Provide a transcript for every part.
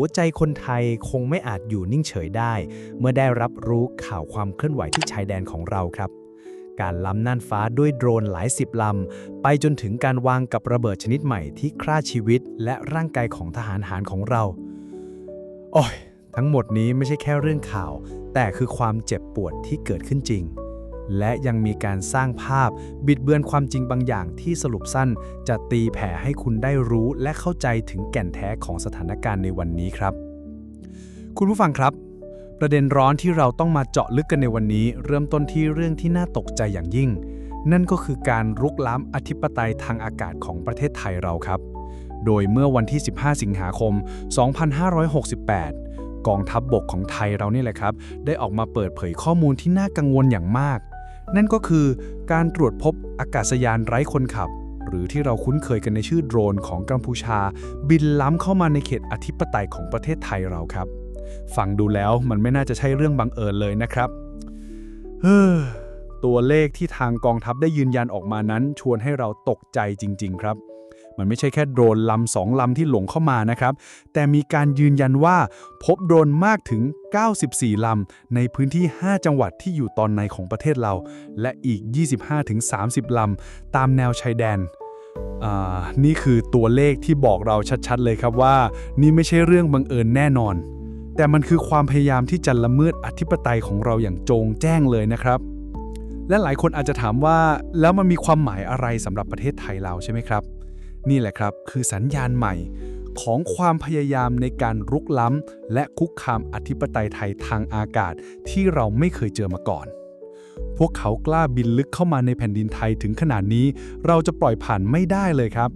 หัวใจคนไทยคงไม่อาจอยู่นิ่งเฉยได้ เมื่อได้รับรู้ข่าวความเคลื่อนไหวที่ชายแดนของเราครับ การล้ำน่านฟ้าด้วยโดรนหลายสิบลำ ไปจนถึงการวางกับระเบิดชนิดใหม่ที่ฆ่าชีวิตและร่างกายของทหารหารของเรา โอ้ยทั้งหมดนี้ไม่ใช่แค่เรื่องข่าว แต่คือความเจ็บปวดที่เกิดขึ้นจริง และยังมีการสร้างภาพ บิดเบือนความจริงบางอย่างที่สรุปสั้น จะตีแผ่ให้คุณได้รู้และเข้าใจถึงแก่นแท้ของสถานการณ์ในวันนี้ครับ คุณผู้ฟังครับ ประเด็นร้อนที่เราต้องมาเจาะลึกกันในวันนี้ เริ่มต้นที่เรื่องที่น่าตกใจอย่างยิ่ง นั่นก็คือการรุกล้ำอธิปไตยทางอากาศของประเทศไทยเราครับ โดยเมื่อวันที่ 15 สิงหาคม 2568กองทัพบบกของไทยเรานี่แหละครับ ได้ออกมาเปิดเผยข้อมูลที่น่ากังวลอย่างมาก นั่นก็คือการตรวจพบอากาศยานไร้คนขับ หรือที่เราคุ้นเคยกันในชื่อโดรนของกัมพูชา บินล้ำเข้ามาในเขตอธิปไตยของประเทศไทยเราครับ ฟังดูแล้วมันไม่น่าจะใช่เรื่องบังเอิญเลยนะครับเฮ้อตัวเลขที่ทางกองทัพได้ยืนยันออกมานั้น ชวนให้เราตกใจจริง ๆ ครับ มันไม่ใช่แค่โดรนลำสองลำที่หลงเข้ามานะครับ แต่มีการยืนยันว่าพบโดรนมากถึง 94 ลำ ในพื้นที่ 5 จังหวัดที่อยู่ตอนในของประเทศเรา และอีก 25-30 ลำ ตามแนวชายแดนอ่านี่คือตัวเลขที่บอกเราชัดๆ เลยครับว่า นี่ไม่ใช่เรื่องบังเอิญแน่นอน แต่มันคือความพยายามที่จะละเมิดอธิปไตยของเราอย่างโจงแจ้งเลยนะครับและหลายคนอาจจะถามว่าแล้วมันมีความหมายอะไรสำหรับประเทศไทยเราใช่ไหมครับ นี่แหละครับคือสัญญาณใหม่ของความพยายามในการรุกล้ำ และคุกคามอธิปไตยไทยทางอากาศที่เราไม่เคยเจอมาก่อน พวกเขากล้าบินลึกเข้ามาในแผ่นดินไทยถึงขนาดนี้ เราจะปล่อยผ่านไม่ได้เลยครับ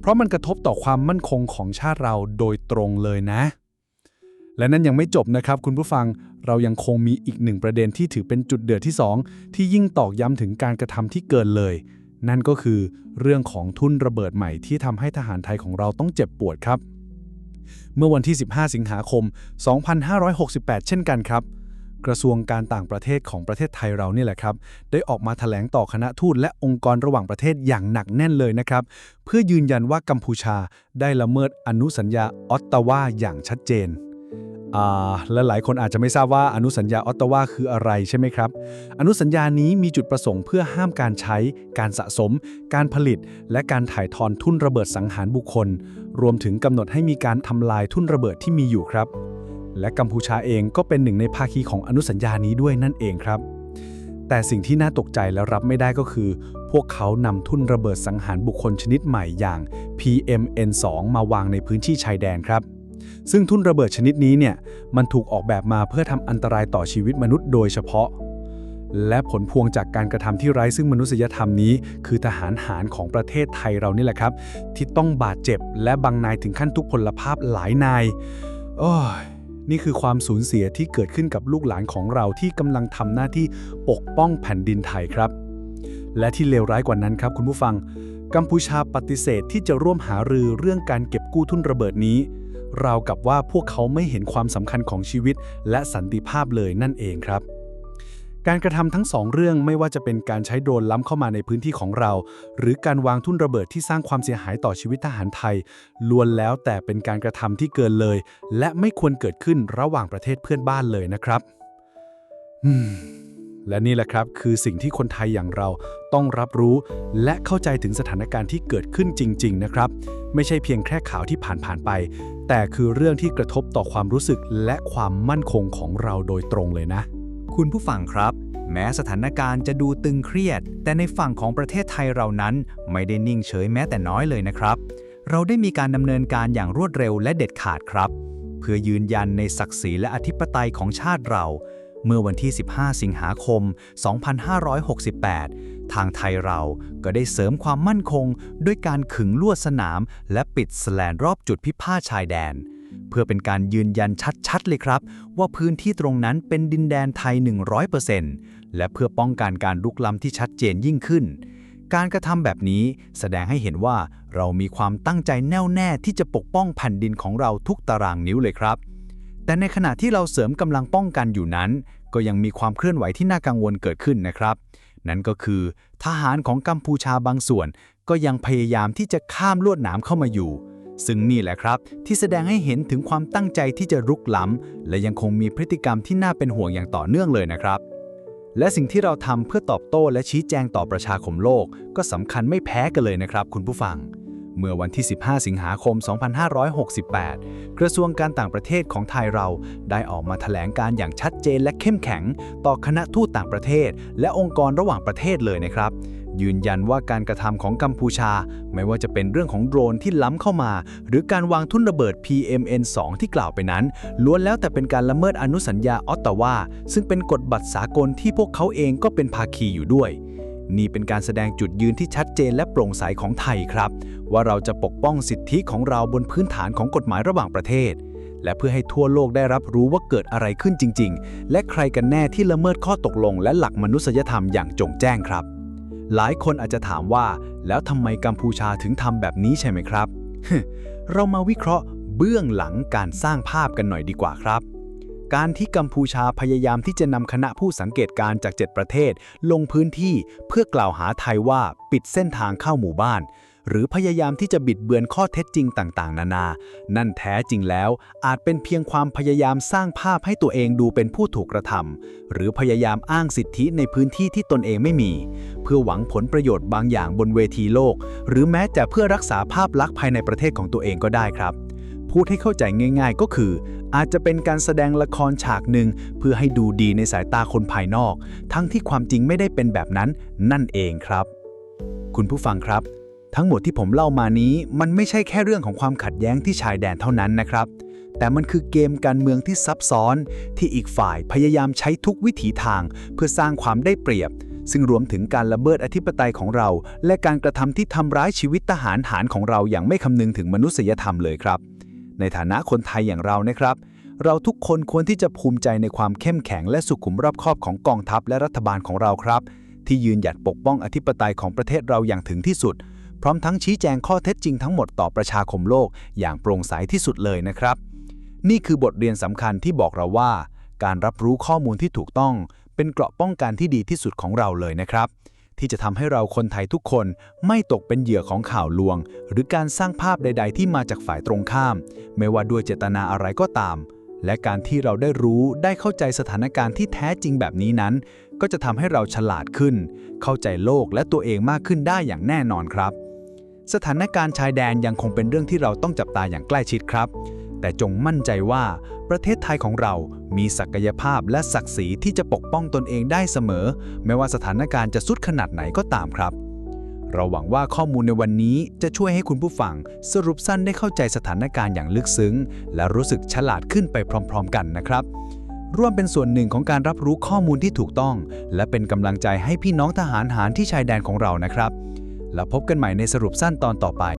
เพราะมันกระทบต่อความมั่นคงของชาติเราโดยตรงเลยนะ และนั่นยังไม่จบนะครับคุณผู้ฟังเรายังคงมีอีกหนึ่งประเด็นที่ถือเป็นจุดเดือดที่ 2 ที่ยิ่งตอกย้ำถึงการกระทำที่เกินเลย นั่นก็คือเรื่องของทุ่นระเบิดใหม่ที่ทำให้ทหารไทยของเราต้องเจ็บปวดครับ เมื่อวันที่ 15 สิงหาคม 2568 เช่นกันครับ กระทรวงการต่างประเทศของประเทศไทยเรานี่แหละครับ ได้ออกมาแถลงต่อคณะทูตและองค์กรระหว่างประเทศอย่างหนักแน่นเลยนะครับ เพื่อยืนยันว่ากัมพูชาได้ละเมิดอนุสัญญาออตตาวาอย่างชัดเจน และหลายคนอาจจะไม่ทราบว่าอนุสัญญาออตตาวาคืออะไรใช่ไหมครับ อนุสัญญานี้มีจุดประสงค์เพื่อห้ามการใช้ การสะสม การผลิต และการถ่ายทอนทุ่นระเบิดสังหารบุคคล รวมถึงกำหนดให้มีการทำลายทุ่นระเบิดที่มีอยู่ครับ และกัมพูชาเองก็เป็นหนึ่งในภาคีของอนุสัญญานี้ด้วยนั่นเองครับ แต่สิ่งที่น่าตกใจและรับไม่ได้ก็คือ พวกเขานำทุ่นระเบิดสังหารบุคคลชนิดใหม่อย่าง PMN2 มาวางในพื้นที่ชายแดนครับ ซึ่งทุ่นระเบิดชนิดนี้เนี่ยมันถูกออกแบบมาเพื่อทำอันตรายต่อชีวิตมนุษย์โดยเฉพาะ และผลพวงจากการกระทำที่ไร้ซึ่งมนุษยธรรมนี้ คือทหารหารของประเทศไทยเรานี่แหละครับ ที่ต้องบาดเจ็บ และบางนายถึงขั้นทุกพลภาพหลายนายโอ้ยนี่คือความสูญเสียที่เกิดขึ้นกับลูกหลานของเราที่กำลังทำหน้าที่ปกป้องแผ่นดินไทยครับ และที่เลวร้ายกว่านั้นครับคุณผู้ฟัง กัมพูชาปฏิเสธที่จะร่วมหารือเรื่องการเก็บกู้ทุนระเบิดนี้ ราวกับว่าพวกเขาไม่เห็นความสำคัญของชีวิต และสันติภาพเลยนั่นเองครับการกระทำทั้งสองเรื่องไม่ว่าจะเป็นการใช้โดรนล้ำเข้ามาในพื้นที่ของเรา หรือการวางทุ่นระเบิดที่สร้างความเสียหายต่อชีวิตทหารไทย ล้วนแล้วแต่เป็นการกระทำที่เกินเลย และไม่ควรเกิดขึ้นระหว่างประเทศเพื่อนบ้านเลยนะครับ อืม และนี่แหละครับคือสิ่งที่คนไทยอย่างเราต้องรับรู้และเข้าใจถึงสถานการณ์ที่เกิดขึ้นจริง ๆ นะครับ ไม่ใช่เพียงแค่ข่าวที่ผ่านๆไป แต่คือเรื่องที่กระทบต่อความรู้สึกและความมั่นคงของเราโดยตรงเลยนะ คุณผู้ฟังครับ แม้สถานการณ์จะดูตึงเครียด แต่ในฝั่งของประเทศไทยเรานั้นไม่ได้นิ่งเฉยแม้แต่น้อยเลยนะครับ เราได้มีการดำเนินการอย่างรวดเร็วและเด็ดขาดครับ เพื่อยืนยันในศักดิ์ศรีและอธิปไตยของชาติเรา เมื่อวันที่ 15 สิงหาคม 2568 ทางไทยเราก็ได้เสริมความมั่นคงด้วยการขึงลวดสนาม และปิดสแลนรอบจุดพิพาทชายแดน เพื่อเป็นการยืนยันชัดๆเลยครับ ว่าพื้นที่ตรงนั้นเป็นดินแดนไทย 100%และเพื่อป้องกันการลุกล้ำที่ชัดเจนยิ่งขึ้นการกระทำแบบนี้แสดงให้เห็นว่าเรามีความตั้งใจแน่วแน่ที่จะปกป้องแผ่นดินของเราทุกตารางนิ้วเลยครับ แต่ในขณะที่เราเสริมกำลังป้องกันอยู่นั้น ก็ยังมีความเคลื่อนไหวที่น่ากังวลเกิดขึ้นนะครับ นั่นก็คือ ทหารของกัมพูชาบางส่วน ก็ยังพยายามที่จะข้ามลวดหนามเข้ามาอยู่ ซึ่งนี่แหละครับ ที่แสดงให้เห็นถึงความตั้งใจที่จะรุกล้ำ และยังคงมีพฤติกรรมที่น่าเป็นห่วงอย่างต่อเนื่องเลยนะครับ และสิ่งที่เราทำเพื่อตอบโต้และชี้แจงต่อประชาคมโลก ก็สำคัญไม่แพ้กันเลยนะครับ คุณผู้ฟัง เมื่อวันที่ 15 สิงหาคม 2568 กระทรวงการต่างประเทศของไทยเราได้ออกมาแถลงการอย่างชัดเจนและเข้มแข็ง ต่อคณะทูตต่างประเทศ และองค์กรระหว่างประเทศเลยนะครับ ยืนยันว่าการกระทำของกัมพูชา ไม่ว่าจะเป็นเรื่องของโดรนที่ล้ำเข้ามา หรือการวางทุ่นระเบิด PMN2 ที่กล่าวไปนั้น ล้วนแล้วแต่เป็นการละเมิดอนุสัญญาออตตาวาซึ่งเป็นกฎบัตรสากลที่พวกเขาเองก็เป็นภาคีอยู่ด้วย นี่เป็นการแสดงจุดยืนที่ชัดเจนและโปร่งใสของไทยครับ ว่าเราจะปกป้องสิทธิของเราบนพื้นฐานของกฎหมายระหว่างประเทศ และเพื่อให้ทั่วโลกได้รับรู้ว่าเกิดอะไรขึ้นจริง ๆ และใครกันแน่ที่ละเมิดข้อตกลง และหลักมนุษยธรรมอย่างจงแจ้งครับ หลายคนอาจจะถามว่า แล้วทำไมกัมพูชาถึงทำแบบนี้ใช่ไหมครับ เรามาวิเคราะห์เบื้องหลังการสร้างภาพกันหน่อยดีกว่าครับ การที่กัมพูชาพยายามที่จะนำคณะผู้สังเกตการณ์จาก 7 ประเทศ ลงพื้นที่เพื่อกล่าวหาไทยว่าปิดเส้นทางเข้าหมู่บ้าน หรือพยายามที่จะบิดเบือนข้อเท็จจริงต่างๆ นานา นั่นแท้จริงแล้ว อาจเป็นเพียงความพยายามสร้างภาพให้ตัวเองดูเป็นผู้ถูกกระทำหรือพยายามอ้างสิทธิในพื้นที่ที่ตนเองไม่มี เพื่อหวังผลประโยชน์บางอย่างบนเวทีโลก หรือแม้แต่เพื่อรักษาภาพลักษณ์ภายในประเทศของตัวเองก็ได้ครับ พูดให้เข้าใจง่าย ๆ ก็คือ อาจจะเป็นการแสดงละครฉากหนึ่งเพื่อให้ดูดีในสายตาคนภายนอก ทั้งที่ความจริงไม่ได้เป็นแบบนั้นนั่นเองครับ คุณผู้ฟังครับ ทั้งหมดที่ผมเล่ามานี้มันไม่ใช่แค่เรื่องของความขัดแย้งที่ชายแดนเท่านั้นนะครับ แต่มันคือเกมการเมืองที่ซับซ้อน ที่อีกฝ่ายพยายามใช้ทุกวิถีทาง เพื่อสร้างความได้เปรียบซึ่งรวมถึงการละเมิดอธิปไตยของเรา และการกระทำที่ทำร้ายชีวิตทหารหารของเราอย่างไม่คำนึงถึงมนุษยธรรมเลยครับ ในฐานะคนไทยอย่างเรานะครับ เราทุกคนควรที่จะภูมิใจในความเข้มแข็งและสุขุมรอบคอบของกองทัพและรัฐบาลของเราครับ ที่ยืนหยัดปกป้องอธิปไตยของประเทศเราอย่างถึงที่สุด พร้อมทั้งชี้แจงข้อเท็จจริงทั้งหมดต่อประชาคมโลกอย่างโปร่งใสที่สุดเลยนะครับ นี่คือบทเรียนสำคัญที่บอกเราว่า การรับรู้ข้อมูลที่ถูกต้อง เป็นเกราะป้องกันที่ดีที่สุดของเราเลยนะครับ ที่จะทำให้เราคนไทยทุกคนไม่ตกเป็นเหยื่อของข่าวลวง หรือการสร้างภาพใด ๆ ที่มาจากฝ่ายตรงข้าม ไม่ว่าด้วยเจตนาอะไรก็ตาม และการที่เราได้รู้ได้เข้าใจสถานการณ์ที่แท้จริงแบบนี้นั้น ก็จะทำให้เราฉลาดขึ้น เข้าใจโลกและตัวเองมากขึ้นได้อย่างแน่นอนครับ สถานการณ์ชายแดนยังคงเป็นเรื่องที่เราต้องจับตาอย่างใกล้ชิดครับ แต่จงมั่นใจว่าประเทศไทยของเรามีศักยภาพและศักดิ์ศรีที่จะปกป้องตนเองได้เสมอ ไม่ว่าสถานการณ์จะสุดขนาดไหนก็ตามครับ เราหวังว่าข้อมูลในวันนี้จะช่วยให้คุณผู้ฟังสรุปสั้นได้เข้าใจสถานการณ์อย่างลึกซึ้ง และรู้สึกฉลาดขึ้นไปพร้อม ๆ กันนะครับร่วมเป็นส่วนหนึ่งของการรับรู้ข้อมูลที่ถูกต้อง และเป็นกำลังใจให้พี่น้องทหารหารที่ชายแดนของเรานะครับ แล้วพบกันใหม่ในสรุปสั้นตอนต่อไป